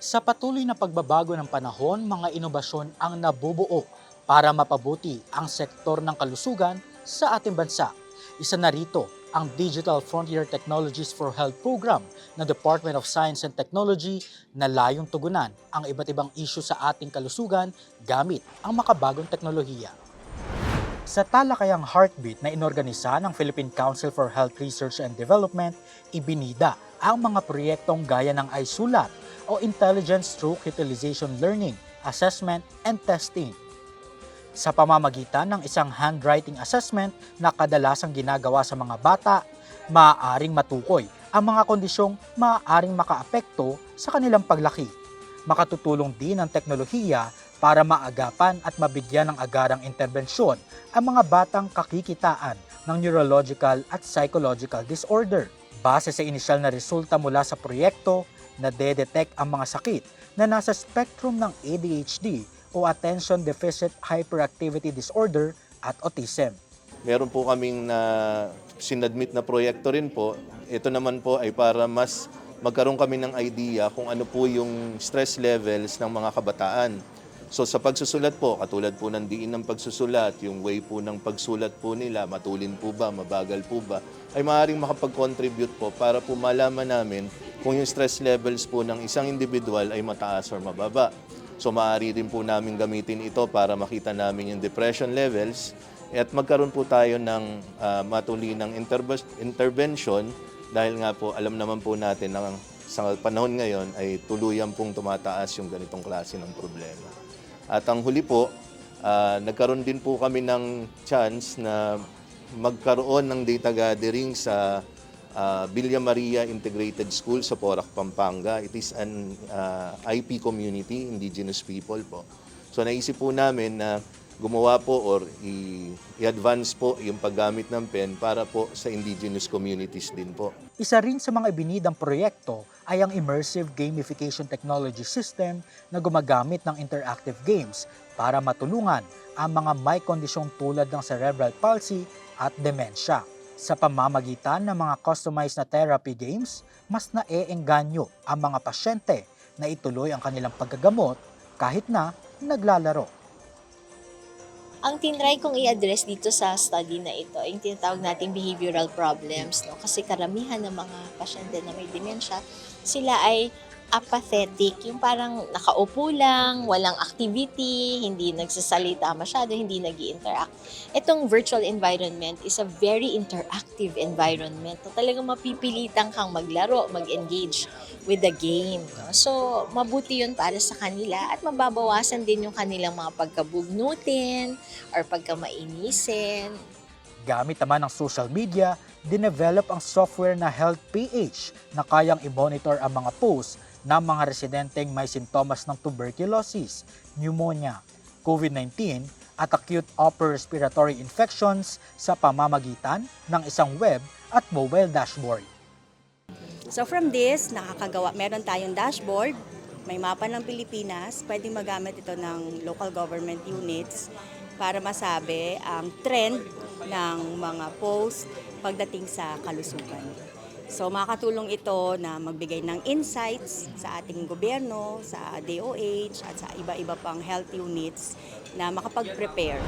Sa patuloy na pagbabago ng panahon, mga inobasyon ang nabubuo para mapabuti ang sektor ng kalusugan sa ating bansa. Isa na rito ang Digital Frontier Technologies for Health Program ng Department of Science and Technology na layong tugunan ang iba't ibang isyu sa ating kalusugan gamit ang makabagong teknolohiya. Sa talakayang Heartbeat na inorganisa ng Philippine Council for Health Research and Development, ibinida ang mga proyektong gaya ng iSulat o Intelligent Stroke Utilization Learning, Assessment and Testing. Sa pamamagitan ng isang handwriting assessment na kadalasang ginagawa sa mga bata, maaaring matukoy ang mga kondisyong maaaring makaapekto sa kanilang paglaki. Makatutulong din ang teknolohiya para maagapan at mabigyan ng agarang interbensyon ang mga batang kakikitaan ng neurological at psychological disorder. Base sa inisyal na resulta mula sa proyekto, na-detect ang mga sakit na nasa spectrum ng ADHD o Attention Deficit Hyperactivity Disorder at Autism. Meron po kaming na sinadmit na proyekto rin po. Ito naman po ay para mas magkaroon kami ng idea kung ano po yung stress levels ng mga kabataan. So sa pagsusulat po, katulad po ng diin ng pagsusulat, yung way po ng pagsulat po nila, matulin po ba, mabagal po ba, ay maaaring makapag-contribute po para po malaman namin kung yung stress levels po ng isang individual ay mataas or mababa. So maaari rin po namin gamitin ito para makita namin yung depression levels at magkaroon po tayo ng ah, matulinang interbe- intervention dahil nga po alam naman po natin na sa panahon ngayon ay tuluyan pong tumataas yung ganitong klase ng problema. At ang huli po, ah, nagkaroon din po kami ng chance na magkaroon ng data gathering sa ah, Villa Maria Integrated School sa Porac, Pampanga. It is an ah, IP community, indigenous people po. So naisip po namin na gumawa po or i-advance po yung paggamit ng pen para po sa indigenous communities din po. Isa rin sa mga ibinidang proyekto ay ang Immersive Gamification Technology System na gumagamit ng interactive games para matulungan ang mga may kondisyong tulad ng cerebral palsy at demensya. Sa pamamagitan ng mga customized na therapy games, mas naeengganyo ang mga pasyente na ituloy ang kanilang paggagamot kahit na naglalaro. ang tinry kong i-address dito sa study na ito, yung tinatawag nating behavioral problems. No? Kasi karamihan ng mga pasyente na may dementia, sila ay apathetic, yung parang nakaupo lang, walang activity, hindi nagsasalita masyado, hindi nag interact Itong virtual environment is a very interactive environment na talagang mapipilitan kang maglaro, mag-engage with the game. So, mabuti yun para sa kanila at mababawasan din yung kanilang mga pagkabugnutin or pagkamainisin. Gamit naman ng social media, dinevelop ang software na Health PH na kayang i-monitor ang mga posts ng mga residenteng may sintomas ng tuberculosis, pneumonia, COVID-19 at acute upper respiratory infections sa pamamagitan ng isang web at mobile dashboard. So from this, nakakagawa, meron tayong dashboard, may mapa ng Pilipinas, pwedeng magamit ito ng local government units para masabi ang trend ng mga post pagdating sa kalusugan. So makakatulong ito na magbigay ng insights sa ating gobyerno, sa DOH at sa iba-iba pang health units na makapag-prepare.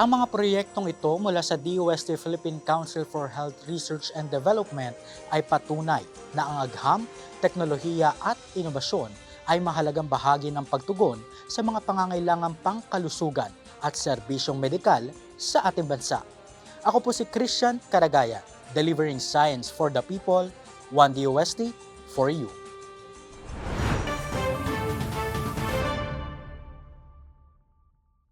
Ang mga proyektong ito mula sa DOST Philippine Council for Health Research and Development ay patunay na ang agham, teknolohiya at inobasyon ay mahalagang bahagi ng pagtugon sa mga pangangailangang pangkalusugan at serbisyong medikal sa ating bansa. Ako po si Christian Karagaya, delivering science for the people, one DOST for you.